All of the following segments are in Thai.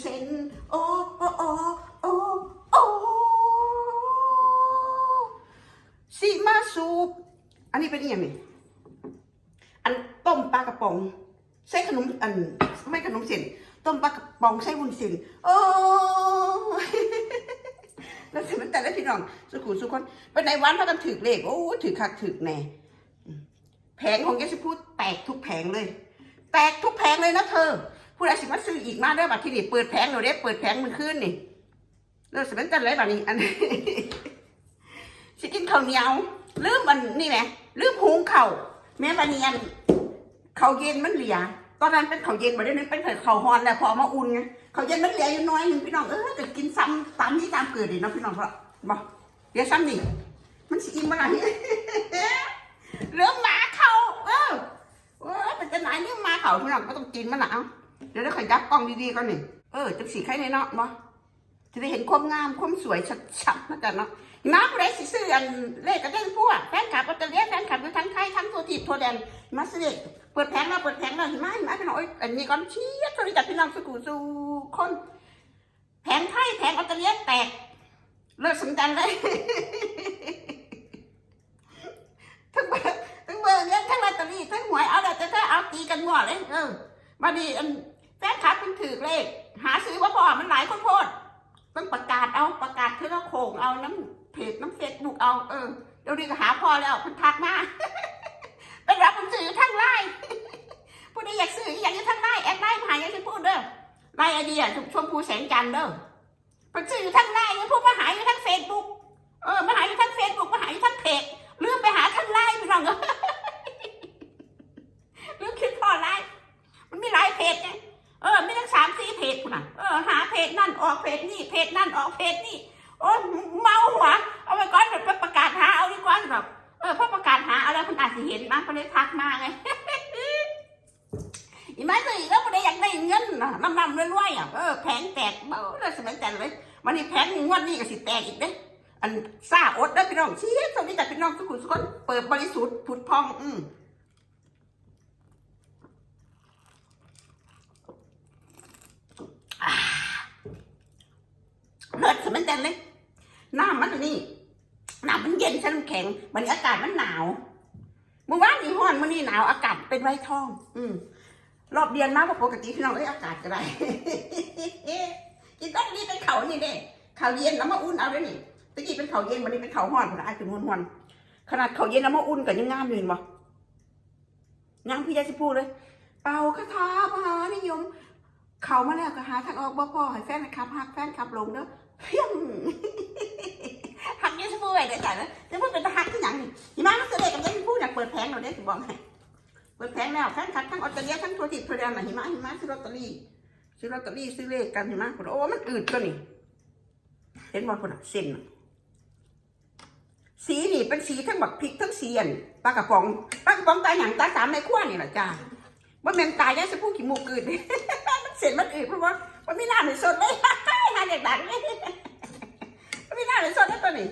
เส้นโอโอโอโอโอสิมาสูบอันนี้เป็นย่างนี้อันต้มปลากระป๋องใส่ขนมอันไม่ขนมเส้นต้มปลากระป๋องใส่วุ้นเส้นโอ้แล้วเสิมันแต่ละพี่น้องสุขุสุขคนเป็นในวันพากันถือเลขโอ้ถือคักถือแน่แผงของแกสิพูดแตกทุกแผงเลย แตกทุกแผงเลยนะเธอ ผู้ใดสิมาซื้ออีกมาเด้อบัดที่นี่เปิดแผงเราเด้เปิดแผงมันขึ้นนี่แล้วสิมันแต่เลยบัดนี้อันนี้สิกินข้าวเหนียวลืมมันนี่แหละลืมหุงข้าวแม่ปานีอันข้าวเย็นมันเหลือตอนนั้นเป็นข้าวเย็นมาได้นึงเป็นข้าวฮอนแหละพอมาอุ่นไงข้าวเย็นมันเหลืออยู่น้อยหนึงพี่น้องเออจะกินซ้ำตามที่ตามเกิดเลยนะพี่น้องเพราะบอกเดี๋ยวซ้ำนี่มันสิอิ่มมาไหนเรื่องหมาเขาเออเออเป็นจะไหนเรื่องหมาเขาพี่น้องก็ต้องกินมันนะเอา เดี๋ยวเราขยับกล้องดีๆก่อนนี่เออจะสีใครในเนาะบ่จะได้เห็นความงามความสวยชัดๆนะจ๊ะเนาะน้ำผู้ใดสิซื้ออันเลขกระเด้งพวกแฟนคลับปัตเตอร์แฟนคลับอยู่ทั้งไทยทั้งทัวทิศทั่วแดนมาซื้อเลขเปิดแผงแล้วเปิดแผงแล้วเห็นไหมเห็นไหมพี่น้องอ้ยอันนี้ก่อนเชี้ยสวัสดีจากพี่น้องสุขุสู่คนแผงไทยแผงปัตเตอร์แตก เลิกสำคัญเลยทั้งเบอร์ทั้งเบอร์เนี่ยทั้งลอตเตอรี่ทั้งหวยเอาแต่ถ้าเอาตีกันหมดเลยเออ มาดีอันแฟนคลับเป็นถือเลข หาซื้อว่าพอมันหลายคนโพดต้องประกาศเอาประกาศคือเราโขงเอาน้ำเพจน้ำเฟซบุ๊กเอาเออเดี๋ยวนี้ก็หาพอแล้วคุณทักมาเป็นรับหนังสือทั้งไลน์ผู้ใดอยากซื้ออยากจะทั้งไลน์แอดไลน์มาหาอย่างที่พูดเด้อไลน์ไอเดียชมพูแสงจันทร์เด้อเป็นซื้อทั้งไลน์ยังพูดมาหายอยู่ทั้งเฟซบุ๊กเออมาหายอยู่ทั้งเฟซบุ๊กมาหายอยู่ทั้งเพจลืมไปหาทั้งไลน์พี่น้องเอ้ย ลืมคิดพอไลน์ มีหลายเพจไงเออม่ทั้งสามสี่เพจคุณน่ะเออหาเพจนั่นออกเพจนี่เพจนั่นออกเพจนี่โอ้เมาหัวเอาไปก่อนเดี๋ยวไปประกาศหาเอาดีกว่าแบบเออพอประกาศหาเอาแล้วคุณอาจจะเห็นมั้งเขาเลยทักมาไงอีแม่สิแล้วคนใดอยากได้เงินนะน้ำน้ำรวยๆอะเออแผงแตกเบาเลยสมัยแต่เลยวันนี้แผงงวดนี้ก็สิแตกอีกเด้อันซาอดได้พี่น้องเชี่ยสวัสดีจากพี่น้องทุกคนทุกคนเปิดบริสุทธิ์ผุดพอง อืมอ่า เลิศสมัยแต่เลยน้ำมันนี่น้ำมันเย็นฉันำแข็งวันนี้อากาศมันหนาวเมื่อวานนี้ห้อนมื่อนี้หนาวอากาศเป็นไวทอง อืมรอบเดือนมากกว่าปกติพี่น้องเลยอากาศก็ได้กินตอนนี้เป็นเขานี่เด้เขาเย็นแล้วมาอุ่นเอาด้วยนี่ตะกี้เป็นเขาเย็นวันนี้เป็นเขาห้อนนะอายเป็นห้อนขนาดเขาเย็นแล้วมาอุ่นกันยังงามอยู่เห็นบ่งามพี่ยาสิพูดเลย เป่าคาถามหานิยม เขามาแล้วก็หาทางออกบ่พอให้แฟนนะครับหักแฟนขับลงเด้อเพียงหักเยอะสมุยได้ใจแล้วจะพูดเป็นตาหักที่หยังนี่หิมะมันเสด็จกับเยอะพูดอยากเปิดแผงเราได้ถึงบอกให้เปิดแผงแล้วแฟนคลับทั้งออสเตรเลียทั้งทัวร์ทิพย์ทัวร์แดนน่ะหิมะหิมะซื้อลอตเตอรี่ซื้อลอตเตอรี่ซื้อเลขกันหิมะคนโอ้มันอืดก็นี่เห็นบอลคนอะเส้นสีนี่เป็นสีทั้งบักพริกทั้งเสียนปลากระป๋องปลากระป๋องตายหยังตายสามในขั้วนี่แหละจ้าว่าแมงตายยังจะพูดขี้มูกอืด เส้นมันอืดเพราะว่ามันไม่น่าเหมือนสดเลยน่าเด็กดังเลยไม่น่าเลยสดได้ตัวนี้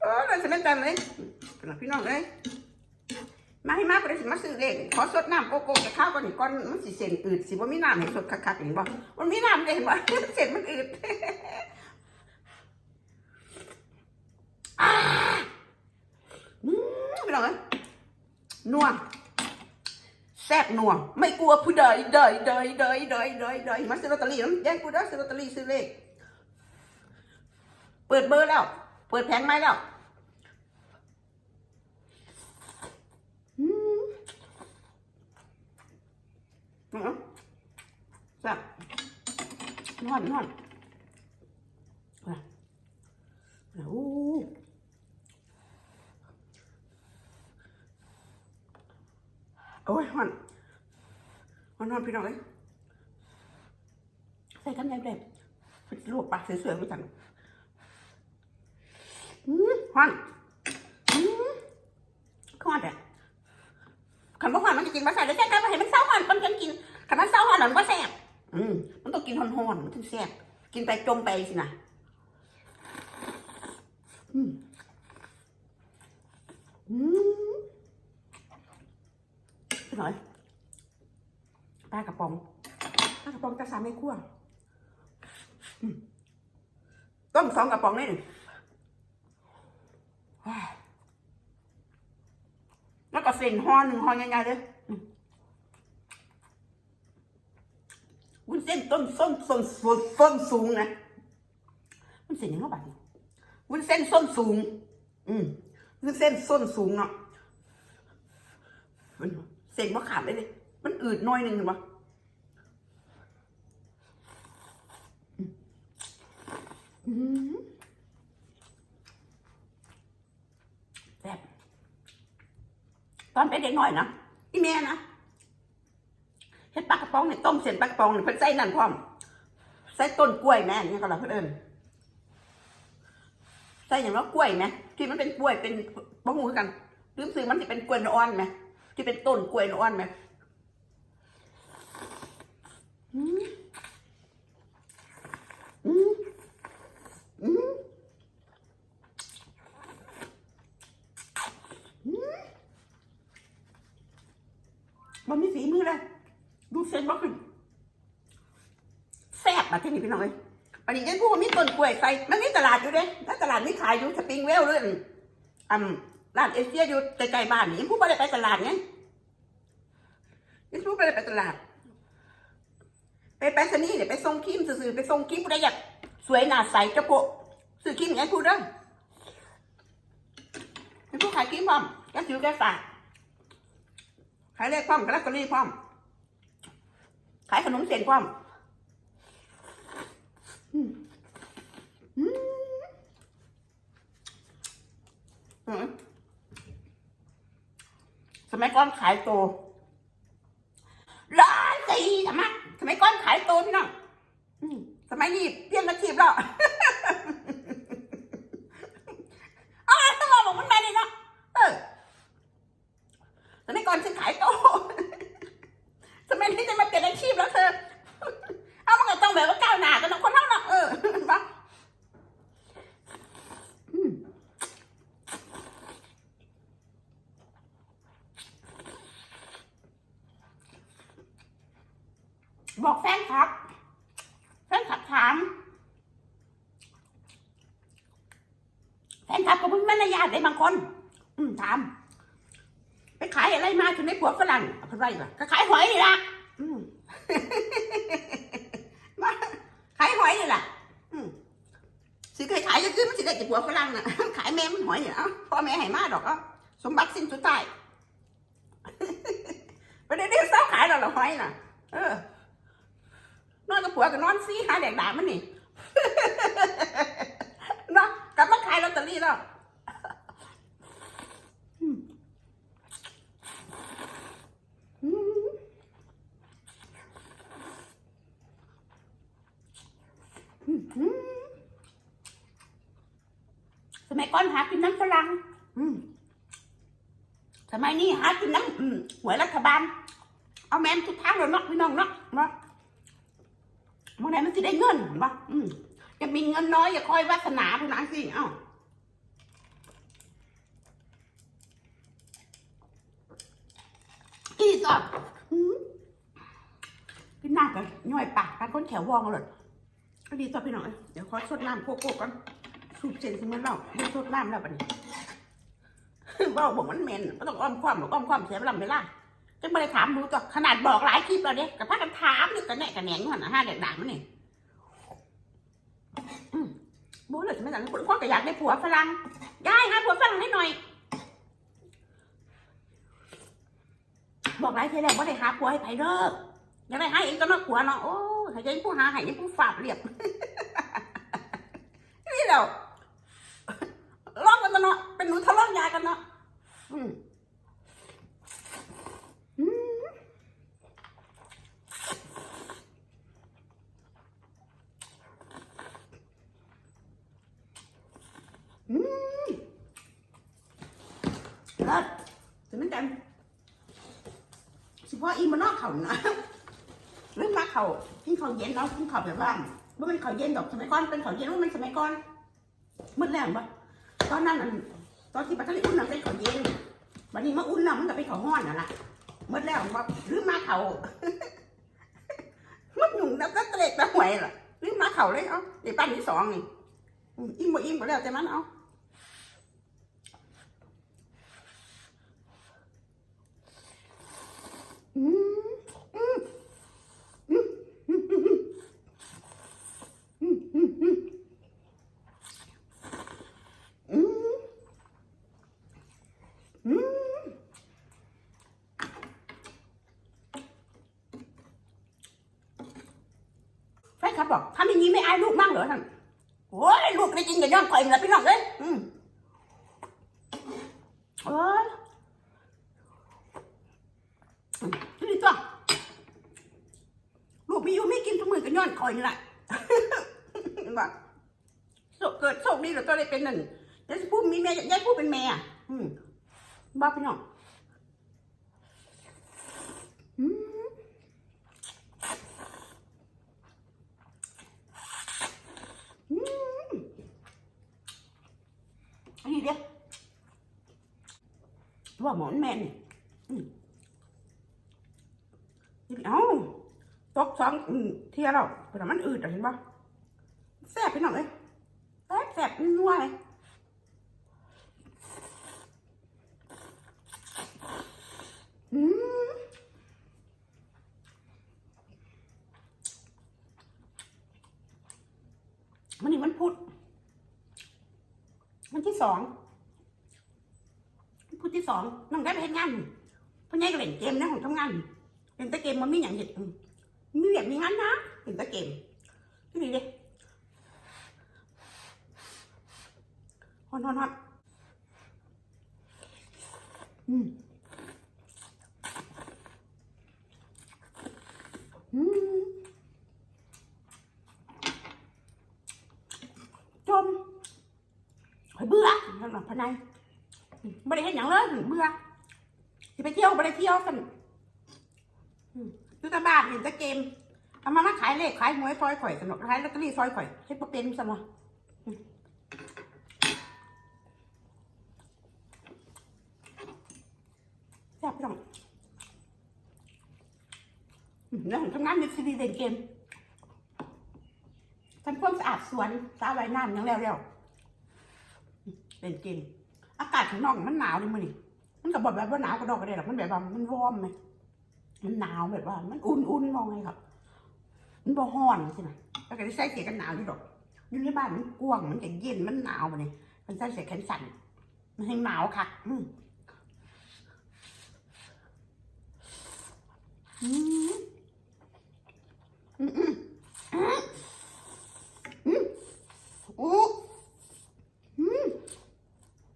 โอ้เราจะเล่นกันเลยเป็นพี่น้องเลยมาให้มาไปสิมาซื้อเลขขอสดน้ำโกโก้กับข้าวก่อนก่อนมันสิเส้นอืดสิว่ามีน้ำให้สดคักๆเห็นบ่มันมีน้ำเลยเห็นบ่เส้นมันอืดอ่าอืมพี่น้องเอ้ยนัว แซ่บนัวไม่กลัวผู้ใดใดใดใดใดใดใดมาซื้อลอตเตอรี่น้ำแย่งกูได้อซื้อลอตเตอรี่ซื้อเลขเปิดเบอร์แล้ว เปิดแผงไม้แล้วอืมอืมแซ่บนอนนอนอะโอ้โอ้ยนอนน อนพี่น้องเอ้ยใส่กันยังเด็ดลวกปากสวยๆไปจังอืมฮอนอืมฮอนอะขันว่าฮอนมันจะกินมาใส่แล้วแซ่บกันมาให้มันเศร้าฮอนมันจังกินขันมันเศร้าฮอนหล่อนว่าแซ่บอืมมันต้องกินฮอนฮอนๆมันถึงแซ่บกินไปจมไปสินะอืมอืมไปหน่อย ปลากระป๋องปลากระป๋องตะสามไม่คั่วอืมต้มสองกระป๋องได้หนึ่งแล้วก็เส้นห่อหนึ่งห่อใหญ่ๆเลยวุ้นเส้นต้นส้นส้นส้นส้นสูงนะวุ้นเส้นยังไงบ้างวุ้นเส้นส้นสูง อืมวุ้นเส้นส้นสูงเนาะเส้นมะขามเลย มันอืดน้อยหนึ่งเห็นปะอืมแซ่บตอนเป็นเด็กหน่อยนะอีแม่นะเฮ็ดปลากระป๋องเนี่ยต้มเส้นปลากระป๋องเนี่ยเพิ่นใส่นั่นพร้อมใส่ต้นกล้วยแม่เนี่ยก็เราเพิ่อนใส่อย่างว่ากล้วยไหมที่มันเป็นกล้วยเป็นบ่ฮู้คือกันลืมซื้อมันสิเป็นกล้วยอ่อนไหมที่เป็นต้นกล้วยอ่อนไหม มันมีฝีมือเลย ดูเส้นบ่ขึ้นแซ่บมาที่นี่พี่น้องเอ้ยอันนี้ยังพูดว่ามีต้นกล้วยใส่ มันมีตลาดอยู่เด้แล้วตลาดมีขายอยู่สปริงเวลเลยอืมร้านเอเชียอยู่ใกล้ๆบ้านนี่ยังพูดไม่ได้ไปตลาดไงยังพูดไม่ได้ไปตลาด ไปไปสนี่เนี่ยไปส่งครีมซื้อๆไปส่งครีมผู้ใดอยากสวยหน้าใสกระโปะซื้อครีมอย่างนี้พูดเด้อเป็นผู้ขายครีมพร้อมแกซื้อแกฝากขายเลขพร้อมกระลาตอรี่พร้อม ขายขนมเส้นพร้อมอืมอืมอืมสมัยก่อนขายโตร้อยสี่ทำไม สมัยก่อนขายโตพี่น้องอืมสมัยนี้เปลี่ยนอาชีพแล้วเอาอะไรต้องบอกมันไปเลยเนาะเออสมัยก่อนฉันขายโตสมัยนี้จะมาเปลี่ยนอาชีพแล้วเธอ เอามันก็ต้องแบบว่าก้าวหน้ากันเนาะคนเท่าเนาะเออปะอืมบอกแฟนครับ แฟนขับถาม แฟนคลับก็เพิ่งแม่นญาติได้บาง คนอืมถาม ไปขายอะไรมาถึงได้ผัวฝรั่งอะไรล่ะก็ขายหอยนี่ละอืมาขายหอยนี่แหละอืมสิเคยขายจะขึ้นมันสิได้จากผัวฝรั่งน่ะ ขายแม่มันหอยเนี่ยเอ้าพ่อแม่ให้มาดอกอ้าสมบัติสิ้นสุดท้ายไปได้เรียกเศร้าขายเราละหอยน่ะ เออนอนกับผัวกับนอนซีหาแดกด่ามันนี่เนาะกลับมาขายลอตเตอรี่แล้วอืมอืม อืม สมัยก่อนหากินน้ำฝรั่งอืมสมัยนี้หากินน้ำอืมหวยรัฐบาล เอาแมนทุกทางเลยเนาะพี่น้องเนาะเนาะเมื่อไหร่มันจะได้เงินเห็นปะอืมจะมีเงินน้อยอย่าคอยวาสนาพวกนั้นสิเอ้าอีสอดอืมกินน้ำกันย่อยปากกันคนแถววองเลย ก็ดีต่อพี่น้องเอ้ยเดี๋ยวขอสดน้ำโคโก้ก่อนสูบเส้นสิมันเราไม่สดน้ำแล้วบัดนี้เว่าบอกมันเหม็นก็ต้องอ้อมความหรืออ้อมความเสียเวลาเวลาจะไม่ได้ถามดูต่อขนาดบอกหลายคลิปแล้วเนี่ยกับพากันถามอยู่กันแหน่กันแหน่งหันห้าเด็กด่างมันนี่บูเลยจะไม่สั่งคนคนก็อยากได้ผัวฝรั่งยายหาผัวฝรั่งให้หน่อย บอกหลายทีแล้วว่าได้หาผัวให้ไผเด้ออยากได้หาเองก็นอกผัวเนาะโอ้ ให้ยังผู้หาให้ยังผู้ฝาบเรียบนี่เราลองกันเนาะเป็นหนูทะเลาะยากันเนาะอืมอืมอืมเลิศจะไม่กันสิพ่ออีมานอกเขานะเรื่องมาเขา เขาเย็นเนาะกินเขาวแบบว่าว่ามันเขาวเย็นดอกสมัยก่อนเป็นเขาวเย็นว่ามันสมัยก่อนมืดแล้วปะตอนนั้นตอนที่ปัตตานีอุ่นน่ะเป็นข้าวเย็นวันนี้มาอุ่นแล้วมันก็เป็นข้าวห้อนน่ะล่ะหมดแล้วว่าหรือมาเขามันหนุ่มแล้วก็เตะตะหวยล่ะหรือมาเขาเลยเอ้าเดี๋ยวปั้นที่สองนี่อิ่มบ่อิ่มก็แล้วแต่มันเอาอืมอืม จริงกับย้อนก่อยนะพี่น้องเอ้ยอืมเอ้ยอืมนี่ตัวลูกมีอยู่ไม่กินทุกมือกับย้อนก่อยนี่แหละว่าโชคเกิดโชคดีเหรือตัวได้เป็นหนั่นยายพูดมีแม่ยายพูดเป็นแม่อะอืมบ้าพี่น้องอืมอืมอันนี้เดียว ว่าหมอนแม่นี่อืมนี่เอ้าตกสองอืเที่ยแล้วแต่มันอืดอะเห็นปะแซ่บพี่น้องเอ้ยแซ่บแซ่บนัวเลยอืมมันนี่มันพุธมันที่สอง ที่สองน้องได้ไปเห็นงานพ่อใหญ่ก็เล่นเกมในะของทำงานเล่นแต่เกมมันมีอย่างเห็ดมีแบบมีงานนะเล่นแต่เกมที่นี่เลยฮอนฮอนฮอนอืมอืมจมข่อยเบื่อนั่นหลับพนัย ไม่ได้เห็นอย่างเลยเบื่อสิไปเที่ยวไม่ได้เที่ยวกันดูต่บ้านเห็นต่เกมเอามามาขายเลขขายหวยซอยข่อยสนุกขายลอตเตอรี่ซอยข่อยเฮ็ดเป็นสมอืมแซ่บพี่น้องแล้วผมทำงานในซีดีเล่นเกมทำความสะอาดสวนสระว่ายน้ำยังแล้วแล้วเล่นเกม อากาศข้างนอกมันหนาวเลยมั้นี่มันก็บอกแบบว่าหนาวก็ดอกก็ได้หรอกมันแบบว่ามันวอร์มไหมมันหนาวแบบว่า มันอุ่นๆมองไงครับ มันบ่ฮ้อนใช่ไหมแล้วก็ได้ใส่เสียกันหนาวอยู่ดอกอยู่ในบ้านมันกว้างมันก็เย็นมันหนาวมาเนี่ยมันใส่เสียแขนสั่นมันให้หนาวค่ะ อืมอืมอืมอืมอืมอืมโอ้อืม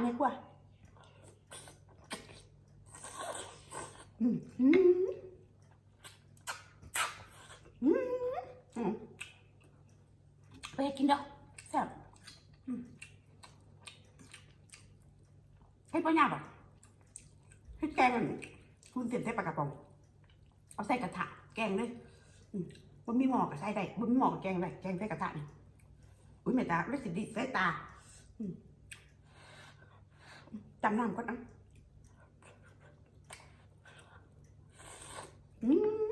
ากระป๋องตาสามให้กว่าอืมอืมอืมอืมไปกินเด้อแซ่บอืมให้ป้ายาบ่ะให้แกงมันคุณเสร็จได้ปลากระป๋องเอาใส่กระทะแกงเลยมบนมีหมอกับใส่ได้บนมีหมอกับแกงได้แกงใส่กระทะนี่อุ้ยแม่ตาเลือดสิดิใส่ตา tạm làm có đắng uhm.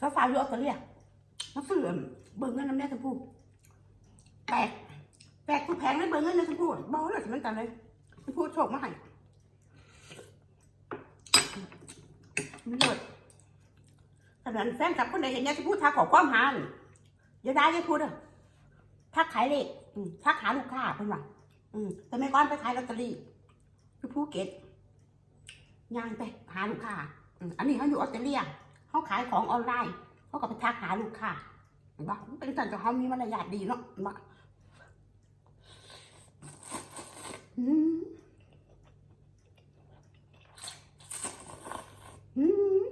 สาวอยู่ออสเตรเลียมาซื้อเบิ่งเงินน้ำแน่ชมพู่แปลกแปลกทุกแผงเลยเบิ่งเงินนะชมพู่บอกเลยสิมันกันเลยชมพู่โชคมาให้มันเลิศขนาดแฟนกับคนใดเห็นเนี่ยชมพู่ทักขอความหาเยอย่าได้ยังพูดอะทักขายเลขทักหาลูกค้าเพิ่นว่าอืมแต่แม่ก้อนไปขายลอตเตอรี่ที่ภูเก็ตย่างไปหาลูกค้าอันนี้เขาอยู่ออสเตรเลีย เขาขายของออนไลน์เขาก็ไปทักหาลูกค้าเห็นปะเป็นสันจะเขามีมารยาทดีเนาะเห็นปะอืมอืม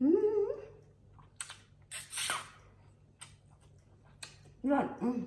อืมยอดอืม